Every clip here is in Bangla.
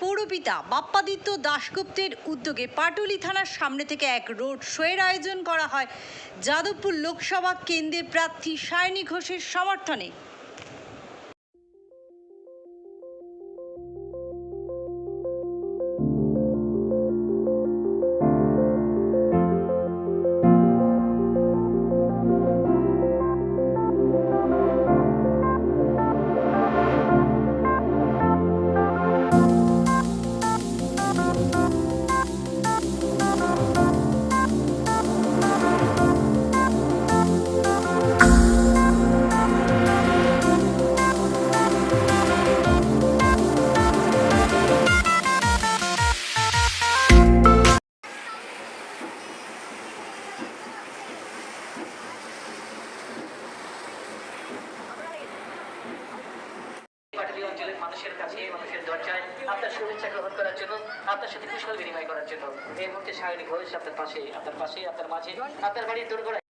পৌরপিতা বাপ্পাদিত্য দাশগুপ্তের উদ্যোগে পাটুলি থানার সামনে থেকে এক রোড শোয়ের আয়োজন করা হয়। যাদবপুর লোকসভা কেন্দ্রের প্রার্থী সায়নী ঘোষের সমর্থনে পাটালি অঞ্চলের মানুষের কাছে, মানুষের দরজায় আপনার শুভেচ্ছা গ্রহণ করার জন্য, আপনার সাথে কুশল বিনিময় করার জন্য। এই মুহূর্তে সায়নী ঘোষ আপনার পাশে আপনার পাশে, আপনার মাঝে, আপনার বাড়ির দোরগোড়ায়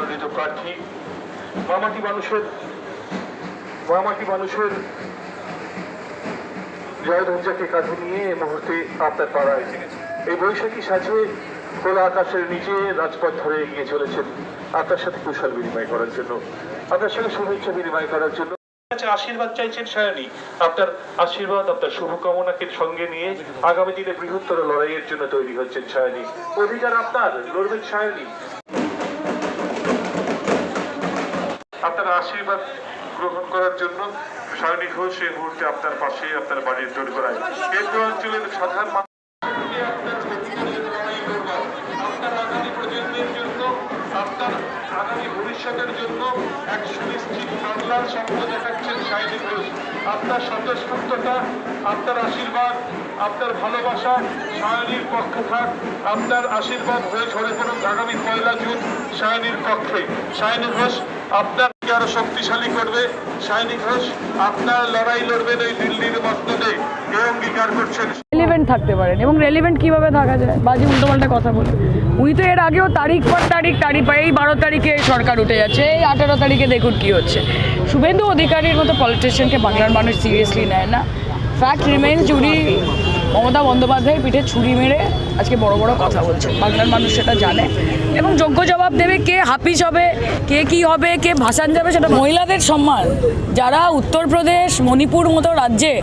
মনোনীত প্রার্থী। মামাটি মানুষের মামাটি মানুষের জয়ধ্বজাকে কাঁধে নিয়ে এই মুহূর্তে আপনার পাড়ায়। এই বৈশাখী সাজে খোলা আকাশের নিচে রাজপথ ধরে এগিয়ে চলেছেন। আপনার সাথে কুশল বিনিময় করার জন্য। আপনার সাথে শুভেচ্ছা বিনিময় করার জন্য। আশীর্বাদ চাইছেন সায়নী। আপনার আশীর্বাদ, আপনার শুভকামনাকে সঙ্গে নিয়ে আগামী দিনে বৃহত্তর লড়াইয়ের জন্য তৈরি হচ্ছেন সায়নী। অধিকার আপনার, লড়বেন সায়নী। আপনার আশীর্বাদ গ্রহণ করার জন্য সায়নী ঘোষ সেই মুহূর্তে আপনার পাশে আপনার বাড়ির তৈরি করায় কেন্দ্র অঞ্চলের সাধারণ মানুষ আপনার আগামী প্রজন্মের জন্য আপনার আগামী ভবিষ্যতের জন্য এক সুনিশ্চিত বাংলার স্বপ্ন দেখাচ্ছেন সাইনি ঘোষ। আপনার স্বতঃস্ফূর্ততা, আপনার আশীর্বাদ, আপনার ভালোবাসা সায়নীর পক্ষে থাক, আপনার আশীর্বাদ হয়ে ঝরে পড়ুন আগামী পয়লা জুন সায়নীর পক্ষে। সায়নী ঘোষ, আপনার আরও শক্তিশালী করবে সায়নী ঘোষ, আপনার লড়াই লড়বেন ওই দিল্লির মস্তদে অঙ্গীকার করছেন? রেলিভেন্ট থাকতে পারেন এবং রেলিভেন্ট কীভাবে থাকা যায়? বাজে উল্টোপাল্টা কথা বলে উনি তো এর আগেও তারিখ পর তারিখ তারিখ এই বারো তারিখে সরকার উঠে যাচ্ছে, এই আঠেরো তারিখে দেখুন কি হচ্ছে। শুভেন্দু অধিকারীর মতো পলিটিশিয়ানকে বাংলার মানুষ সিরিয়াসলি নেয় না। ফ্যাক্ট রিমেন্স উনি মমতা বন্দ্যোপাধ্যায়ের পিঠে ছুরি মেরে আজকে বড় বড় কথা বলছে। বাংলার মানুষ সেটা জানে। এবং যোগ্য জবাব দেবে কে হাফিজ হবে, কে কি হবে, কে ভাসান যাবে, সেটা মহিলাদের সম্মান। যারা উত্তরপ্রদেশ, মণিপুর মতো রাজ্যে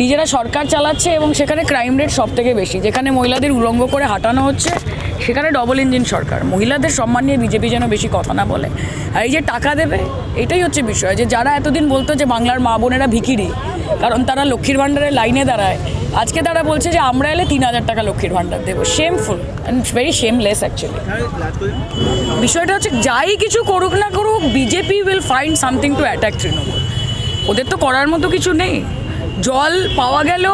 নিজেরা সরকার চালাচ্ছে এবং সেখানে ক্রাইম রেট সব থেকে বেশি। যেখানে মহিলাদের উলঙ্গ করে হাঁটানো হচ্ছে, সেখানে ডবল ইঞ্জিন সরকার। মহিলাদের সম্মান নিয়ে বিজেপি যেন বেশি কথা না বলে। আর এই যে টাকা দেবে, এটাই হচ্ছে বিষয়। যে যারা এতদিন বলতো যে বাংলার মা বোনেরা ভিখিরি, কারণ তারা লক্ষ্মীর ভাণ্ডারের লাইনে দাঁড়ায় আজকে তারা বলছে যে আমরা এলে তিন হাজার টাকা লক্ষ্মীর ভাণ্ডার দেবো। Shameful and very shameless actually বিষয়টা হচ্ছে যাই কিছু করুক না করুক BJP will find something to attack Trinamool. ওদের তো করার মতো কিছু নেই। জল পাওয়া গেল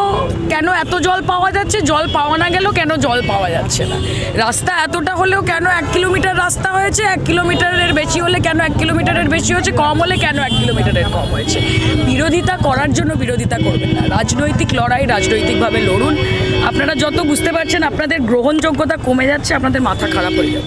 কেন এত জল পাওয়া যাচ্ছে? জল পাওয়া না গেল কেন জল পাওয়া যাচ্ছে না? রাস্তা এতটা হলেও কেন এক কিলোমিটার রাস্তা হয়েছে? এক কিলোমিটারের বেশি হলে কেন এক কিলোমিটারের বেশি হয়েছে? কম হলে কেন এক কিলোমিটারের কম হয়েছে? বিরোধিতা করার জন্য বিরোধিতা করবেন না। রাজনৈতিক লড়াই রাজনৈতিকভাবে লড়ুন। আপনারা যত বুঝতে পারছেন, আপনাদের গ্রহণযোগ্যতা কমে যাচ্ছে, আপনাদের মাথা খারাপ হয়ে যাচ্ছে।